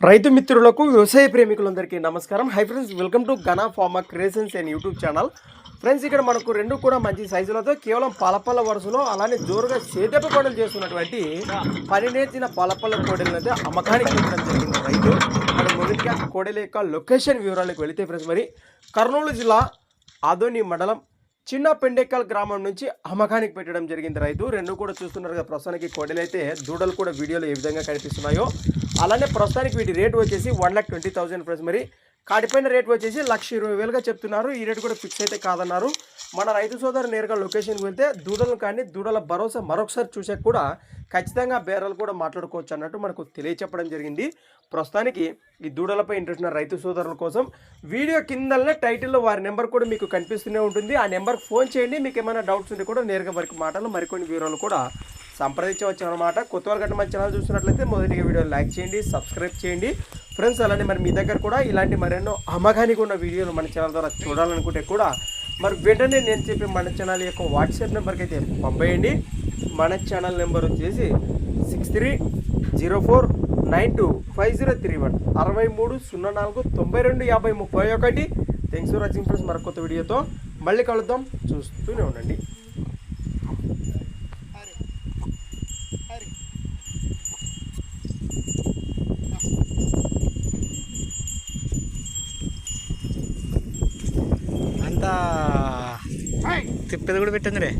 రైతు మిత్రులకు వ్యవసాయ ప్రేమికులందరికీ నమస్కారం. Hi friends welcome to Gana pharma creations and YouTube channel friends ఇక్కడ మనకు రెండు కూడా మంచి సైజులతో కేవలం పలపల్ల వరుసలో అలానే జోరుగా సేదెప్ప కోడలు చేస్తున్నటువంటి పనినేర్చిన పలపల్ల పాలపల్ల అయితే అమ్మకానికి పెట్టడం జరిగింది రైతు. మరి మొదటిగా కోడెల యొక్క లొకేషన్ వివరాలకు వెళితే ఫ్రెండ్స్ మరి కర్నూలు జిల్లా ఆదోని మండలం చిన్న పెండెక్కల్ గ్రామం నుంచి అమ్మకానికి పెట్టడం జరిగింది రైతు. రెండు కూడా చూస్తున్నారు కదా ప్రస్తుతానికి కోడలు అయితే దూడలు కూడా వీడియోలో ఏ విధంగా కనిపిస్తున్నాయో. అలానే ప్రస్తుతానికి వీటి రేట్ వచ్చేసి one lakh twenty thousand friends మరి. కాటిపైన రేట్ వచ్చేసి లక్ష ఇరవై వేలుగా చెప్తున్నారు. ఈ రేట్ కూడా ఫిక్స్ అయితే కాదన్నారు. మన రైతు సోదరు నేరుగా లొకేషన్కి వెళ్తే దూడలు కానీ దూడల భరోసా మరొకసారి చూసాక కూడా ఖచ్చితంగా బేరాలు కూడా మాట్లాడుకోవచ్చు అన్నట్టు మనకు తెలియచెప్పడం జరిగింది. ప్రస్తుతానికి ఈ దూడలపై ఇంట్రెస్ట్ ఉన్న రైతు సోదరుల కోసం వీడియో కిందలనే టైటిల్లో వారి నెంబర్ కూడా మీకు కనిపిస్తూనే ఉంటుంది. ఆ నెంబర్కి ఫోన్ చేయండి. మీకు ఏమైనా డౌట్స్ ఉంటే కూడా నేరుగా వారికి మాటలు మరికొన్ని వివరాలు కూడా సంప్రదించవచ్చు అనమాట కొత్త వాళ్ళు గట్ట మన ఛానల్ చూసినట్లయితే మొదటిగా వీడియో లైక్ చేయండి సబ్స్క్రైబ్ చేయండి. ఫ్రెండ్స్ అలానే మరి మీ దగ్గర కూడా ఇలాంటి మరెన్నో అమ్మకానికి ఉన్న వీడియోలు మన ఛానల్ ద్వారా చూడాలనుకుంటే కూడా మరి వెంటనే నేను చెప్పే మన ఛానల్ యొక్క వాట్సాప్ నెంబర్కి అయితే పంపేయండి. మన ఛానల్ నెంబర్ వచ్చేసి six three zero four nine two five zero three one అరవై మూడు సున్నా నాలుగు తొంభై రెండు యాభై ముప్పై ఒకటి. థ్యాంక్స్ ఫర్ వాచింగ్ ఫ్రెండ్స్ మరొక కొత్త వీడియోతో మళ్ళీ కలుద్దాం. చూస్తూనే ఉండండి. തിപ്പത് കൂടി പറ്റുന്നില്ലേ